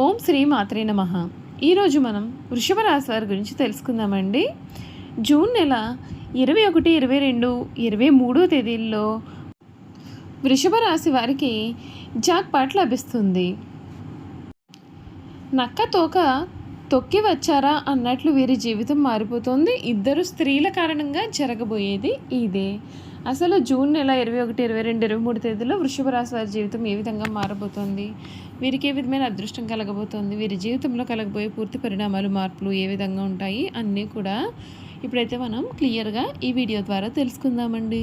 ఓం శ్రీ మాత్రే నమ. ఈరోజు మనం వృషభ రాశి వారి గురించి తెలుసుకుందామండి. జూన్ నెల ఇరవై ఒకటి ఇరవై రెండు ఇరవై మూడో తేదీల్లో వృషభ రాశి వారికి జాక్పాట్ లభిస్తుంది. నక్క తోక తొక్కి వచ్చారా అన్నట్లు వీరి జీవితం మారిపోతుంది. ఇద్దరు స్త్రీల కారణంగా జరగబోయేది ఇదే. అసలు జూన్ నెల ఇరవై ఒకటి ఇరవై రెండు ఇరవై మూడు తేదీలో వృషభ రాశి వారి జీవితం ఏ విధంగా మారబోతోంది? వీరికి ఏ విధమైన అదృష్టం కలగబోతోంది? వీరి జీవితంలో కలగబోయే పూర్తి పరిణామాలు మార్పులు ఏ విధంగా ఉంటాయి? అన్నీ కూడా ఇప్పుడైతే మనం క్లియర్గా ఈ వీడియో ద్వారా తెలుసుకుందామండి.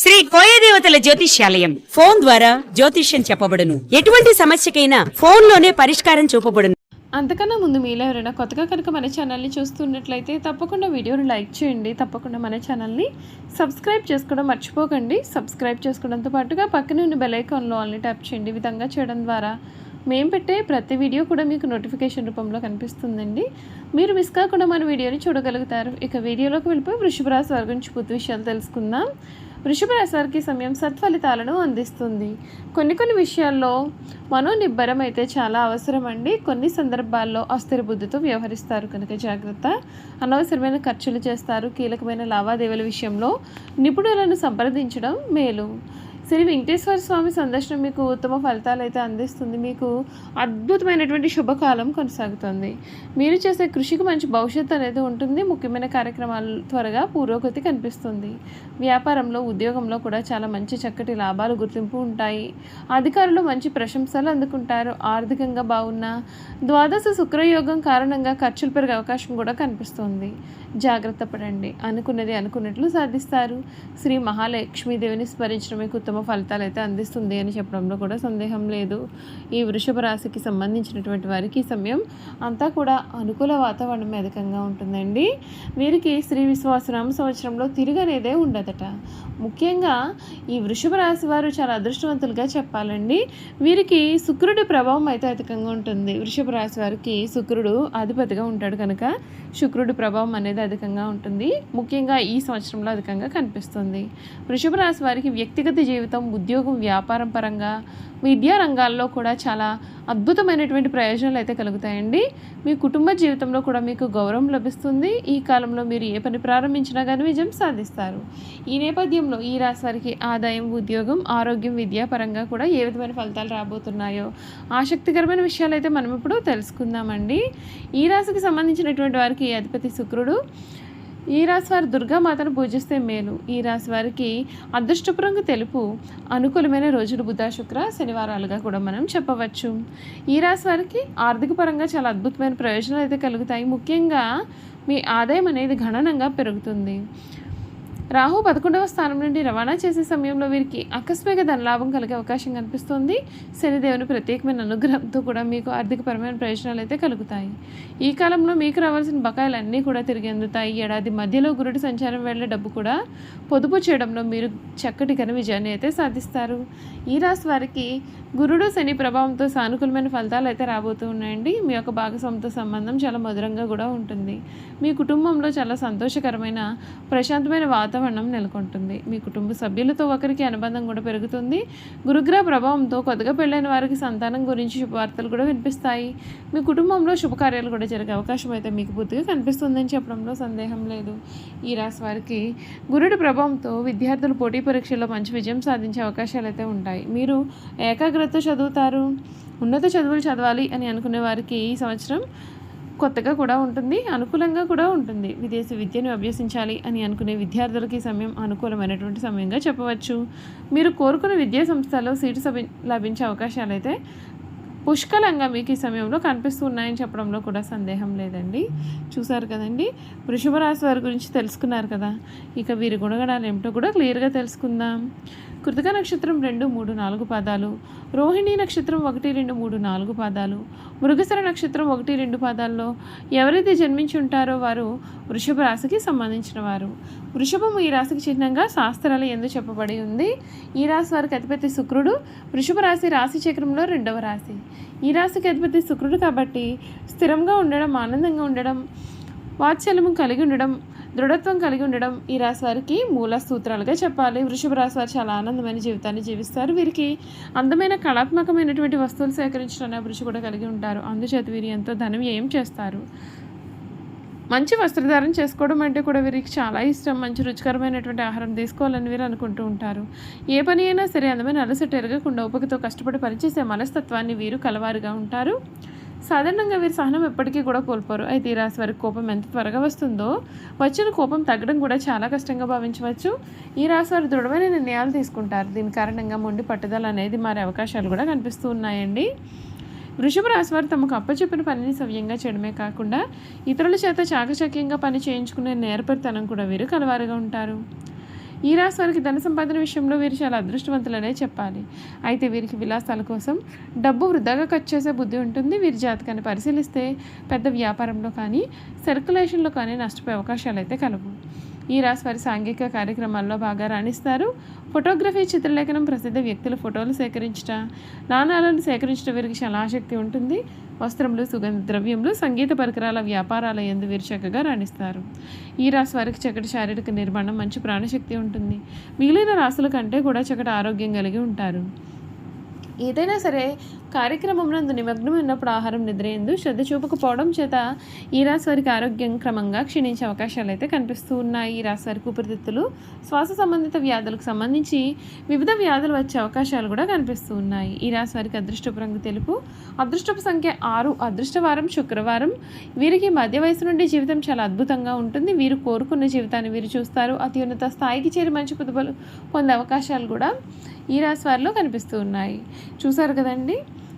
శ్రీ కోయదేవతల జ్యోతిష్యాలయం. ఫోన్ ద్వారా జ్యోతిష్యం చెప్పబడును. ఎటువంటి సమస్యకైనా ఫోన్లోనే పరిష్కారం చూపబడును. అంతకన్నా ముందు మీలో ఎవరైనా కొత్తగా కనుక మన ఛానల్ని చూస్తున్నట్లయితే తప్పకుండా వీడియోని లైక్ చేయండి. తప్పకుండా మన ఛానల్ని సబ్స్క్రైబ్ చేసుకోవడం మర్చిపోకండి. సబ్స్క్రైబ్ చేసుకోవడంతో పాటుగా పక్కనే ఉన్న బెల్ ఐకాన్లో ఆల్ని ట్యాప్ చేయండి. ఈ విధంగా చేయడం ద్వారా మేము పెట్టే ప్రతి వీడియో కూడా మీకు నోటిఫికేషన్ రూపంలో కనిపిస్తుందండి. మీరు మిస్ కాకుండా మన వీడియోని చూడగలుగుతారు. ఇక వీడియోలోకి వెళ్ళిపోయి వృషభ రాశి వారి గురించి పూర్తి విషయాలు తెలుసుకుందాం. వృషభ రాశి సమయం సత్ఫలితాలను అందిస్తుంది. కొన్ని కొన్ని విషయాల్లో మనోనిబ్బరం అయితే చాలా అవసరం అండి కొన్ని సందర్భాల్లో అస్థిర బుద్ధితో వ్యవహరిస్తారు. కనుక జాగ్రత్త. అనవసరమైన ఖర్చులు చేస్తారు. కీలకమైన లావాదేవీల విషయంలో నిపుణులను సంప్రదించడం మేలు. శ్రీ వెంకటేశ్వర స్వామి సందర్శనం మీకు ఉత్తమ ఫలితాలు అయితే అందిస్తుంది. మీకు అద్భుతమైనటువంటి శుభకాలం కొనసాగుతుంది. మీరు చేసే కృషికి మంచి భవిష్యత్తు అనేది ఉంటుంది. ముఖ్యమైన కార్యక్రమాలు త్వరగా పురోగతి కనిపిస్తుంది. వ్యాపారంలో ఉద్యోగంలో కూడా చాలా మంచి చక్కటి లాభాలు గుర్తింపు ఉంటాయి. అధికారులు మంచి ప్రశంసలు అందుకుంటారు. ఆర్థికంగా బాగున్న ద్వాదశ శుక్రయోగం కారణంగా ఖర్చులు పెరిగే అవకాశం కూడా కనిపిస్తుంది. జాగ్రత్త పడండి. అనుకున్నది అనుకున్నట్లు సాధిస్తారు. శ్రీ మహాలక్ష్మీదేవిని స్మరించడం మీకు ఉత్తమ ఫలితాలు అయితే అందిస్తుంది అని చెప్పడంలో కూడా సందేహం లేదు. ఈ వృషభ రాశికి సంబంధించినటువంటి వారికి ఈ సమయం అంతా కూడా అనుకూల వాతావరణం అధికంగా ఉంటుందండి. వీరికి శ్రీ విశ్వాసనామ సంవత్సరంలో తిరగనేదే ఉండదట. ముఖ్యంగా ఈ వృషభ రాశి వారు చాలా అదృష్టవంతులుగా చెప్పాలండి. వీరికి శుక్రుడి ప్రభావం అయితే అధికంగా ఉంటుంది. వృషభ రాశి వారికి శుక్రుడు అధిపతిగా ఉంటాడు కనుక శుక్రుడి ప్రభావం అనేది అధికంగా ఉంటుంది. ముఖ్యంగా ఈ సంవత్సరంలో అధికంగా కనిపిస్తుంది. వృషభ రాశి వారికి వ్యక్తిగత జీవితం ఉద్యోగం వ్యాపారం పరంగా విద్యా రంగాల్లో కూడా చాలా అద్భుతమైనటువంటి ప్రయోజనాలు అయితే కలుగుతాయండి. మీ కుటుంబ జీవితంలో కూడా మీకు గౌరవం లభిస్తుంది. ఈ కాలంలో మీరు ఏ పని ప్రారంభించినా కానీ విజయం సాధిస్తారు. ఈ నేపథ్యంలో ఈ రాశి వారికి ఆదాయం ఉద్యోగం ఆరోగ్యం విద్యాపరంగా కూడా ఏ విధమైన ఫలితాలు రాబోతున్నాయో ఆసక్తికరమైన విషయాలు అయితే మనం ఇప్పుడు తెలుసుకుందామండి. ఈ రాశికి సంబంధించినటువంటి వారికి అధిపతి శుక్రుడు. ఈ రాశి వారు దుర్గామాతను పూజిస్తే మేలు. ఈ రాశి వారికి అదృష్టపు రంగు తెలుపు అనుకూలమైన రోజులు బుధ శుక్ర శనివారాలుగా కూడా మనం చెప్పవచ్చు. ఈ రాశి వారికి ఆర్థిక పరంగా చాలా అద్భుతమైన ప్రయోజనాలు అయితే కలుగుతాయి. ముఖ్యంగా మీ ఆదాయం అనేది గణనంగా పెరుగుతుంది. రాహు పదకొండవ స్థానం నుండి రవాణా చేసే సమయంలో వీరికి ఆకస్మిక ధనలాభం కలిగే అవకాశం కనిపిస్తుంది. శనిదేవుని ప్రత్యేకమైన అనుగ్రహంతో కూడా మీకు ఆర్థికపరమైన ప్రయోజనాలు అయితే కలుగుతాయి. ఈ కాలంలో మీకు రావాల్సిన బకాయిలు అన్నీ కూడా తిరిగి అందుతాయి. ఏడాది మధ్యలో గురుడి సంచారం వెళ్ళే డబ్బు కూడా పొదుపు చేయడంలో మీరు చక్కటి ఘన విజయాన్ని అయితే సాధిస్తారు. ఈ రాశి వారికి గురుడు శని ప్రభావంతో సానుకూలమైన ఫలితాలు అయితే రాబోతూ ఉన్నాయండి. మీ యొక్క భాగస్వామితో సంబంధం చాలా మధురంగా కూడా ఉంటుంది. మీ కుటుంబంలో చాలా సంతోషకరమైన ప్రశాంతమైన వాతావరణం వాతావరణం నెలకొంటుంది. మీ కుటుంబ సభ్యులతో ఒకరికి అనుబంధం కూడా పెరుగుతుంది. గురుగ్రహ ప్రభావంతో కొత్తగా పెళ్ళైన వారికి సంతానం గురించి శుభవార్తలు కూడా వినిపిస్తాయి. మీ కుటుంబంలో శుభకార్యాలు కూడా జరిగే అవకాశం అయితే మీకు పూర్తిగా కనిపిస్తుందని చెప్పడంలో సందేహం లేదు. ఈ రాశి వారికి గురుడి ప్రభావంతో విద్యార్థులు పోటీ పరీక్షల్లో మంచి విజయం సాధించే అవకాశాలు అయితే ఉంటాయి. మీరు ఏకాగ్రత చదువుతారు ఉన్నత చదువులు చదవాలి అని అనుకునే వారికి ఈ సంవత్సరం కొత్తగా కూడా ఉంటుంది అనుకూలంగా కూడా ఉంటుంది. విదేశీ విద్యను అభ్యసించాలి అని అనుకునే విద్యార్థులకి సమయం అనుకూలమైనటువంటి సమయంగా చెప్పవచ్చు. మీరు కోరుకున్న విద్యా సంస్థలో సీటు సభ లభించే అవకాశాలు అయితే పుష్కలంగా మీకు ఈ సమయంలో కనిపిస్తున్నాయని చెప్పడంలో కూడా సందేహం లేదండి. చూసారు కదండి? వృషభ రాశి వారి గురించి తెలుసుకున్నారు కదా? ఇక వీరి గుణగణాలు ఏమిటో కూడా క్లియర్గా తెలుసుకుందాం. కృతిక నక్షత్రం రెండు మూడు నాలుగు పాదాలు. రోహిణి నక్షత్రం ఒకటి రెండు మూడు నాలుగు పాదాలు. మృగసర నక్షత్రం ఒకటి రెండు పాదాల్లో. ఎవరైతే జన్మించి ఉంటారో వారు వృషభ రాశికి సంబంధించిన వారు. వృషభం ఈ రాశికి చిహ్నంగా శాస్త్రాలు ఎందు చెప్పబడి ఉంది. ఈ రాశి వారికి అతిపెద్ద శుక్రుడు. వృషభ రాశి రాశి చక్రంలో రెండవ రాశి. ఈ రాశికి అధిపతి శుక్రుడు కాబట్టి స్థిరంగా ఉండడం ఆనందంగా ఉండడం వాత్సల్యము కలిగి ఉండడం దృఢత్వం కలిగి ఉండడం ఈ రాశి వారికి మూల సూత్రాలుగా చెప్పాలి. వృషభ రాశి వారు చాలా ఆనందమైన జీవితాన్ని జీవిస్తారు. వీరికి అందమైన కళాత్మకమైనటువంటి వస్తువులు సేకరించడం అభిరుచి కూడా కలిగి ఉంటారు. అందుచేత వీరు ఎంతో ధనం వ్యయం చేస్తారు. మంచి వస్త్రధారణ చేసుకోవడం అంటే కూడా వీరికి చాలా ఇష్టం. మంచి రుచికరమైనటువంటి ఆహారం తీసుకోవాలని వీరు అనుకుంటూ ఉంటారు. ఏ పని అయినా సరే అందమైన అలసట ఎరగకుండా ఓపికతో కష్టపడి పనిచేసే మనస్తత్వాన్ని వీరు కలవారుగా ఉంటారు. సాధారణంగా వీరు సహనం ఎప్పటికీ కూడా కోల్పోరు. అయితే ఈ రాశి వారికి కోపం ఎంత త్వరగా వస్తుందో వచ్చిన కోపం తగ్గడం కూడా చాలా కష్టంగా భావించవచ్చు. ఈ రాశి వారు దృఢమైన నిర్ణయాలు తీసుకుంటారు. దీని కారణంగా మొండి పట్టుదల అనేది మారే అవకాశాలు కూడా కనిపిస్తూ ఉన్నాయండి. వృషభ రాశి వారు తమకు అప్పచెప్పిన పనిని సవ్యంగా చేయడమే కాకుండా ఇతరుల చేత చాకచక్యంగా పని చేయించుకునే నేర్పరితనం కూడా వీరు కలవారుగా ఉంటారు. ఈ రాశి వారికి ధన సంపాదన విషయంలో వీరు చాలా అదృష్టవంతులనే చెప్పాలి. అయితే వీరికి విలాసాల కోసం డబ్బు వృధాగా ఖర్చు చేసే బుద్ధి ఉంటుంది. వీరి జాతకాన్ని పరిశీలిస్తే పెద్ద వ్యాపారంలో కానీ సర్క్యులేషన్లో కానీ నష్టపోయే అవకాశాలు అయితే కలవు. ఈ రాశి వారి సాంఘిక కార్యక్రమాల్లో బాగా రాణిస్తారు. ఫోటోగ్రఫీ చిత్రలేఖనం ప్రసిద్ధ వ్యక్తుల ఫోటోలు సేకరించట నాణాలను సేకరించడం వీరికి చాలా ఆసక్తి ఉంటుంది. వస్త్రములు సుగంధ ద్రవ్యములు సంగీత పరికరాల వ్యాపారాల ఎందు వీరు చక్కగా రాణిస్తారు. ఈ రాశి వారికి చక్కటి శారీరక నిర్మాణం మంచి ప్రాణశక్తి ఉంటుంది. మిగిలిన రాశుల కంటే కూడా చక్కటి ఆరోగ్యం కలిగి ఉంటారు. ఏదైనా సరే కార్యక్రమం నందు నిమగ్నం ఉన్నప్పుడు ఆహారం నిద్ర శ్రద్ధ చూపకపోవడం చేత ఈ రాశి వారికి ఆరోగ్యం క్రమంగా క్షీణించే అవకాశాలు అయితే కనిపిస్తూ ఉన్నాయి. ఈ రాశి వారికి ఊపిరితిత్తులు శ్వాస సంబంధిత వ్యాధులకు సంబంధించి వివిధ వ్యాధులు వచ్చే అవకాశాలు కూడా కనిపిస్తూ ఉన్నాయి. ఈ రాశి వారికి అదృష్టపు రంగు తెలుపు అదృష్టపు సంఖ్య ఆరు అదృష్టవారం శుక్రవారం. వీరికి మధ్య వయసు నుండి జీవితం చాలా అద్భుతంగా ఉంటుంది. వీరు కోరుకున్న జీవితాన్ని వీరు చూస్తారు. అత్యున్నత స్థాయికి చేరి మంచి కుదుబలు పొందే అవకాశాలు కూడా ఈ రాశి వారిలో కనిపిస్తూ ఉన్నాయి. చూసారు కదండి?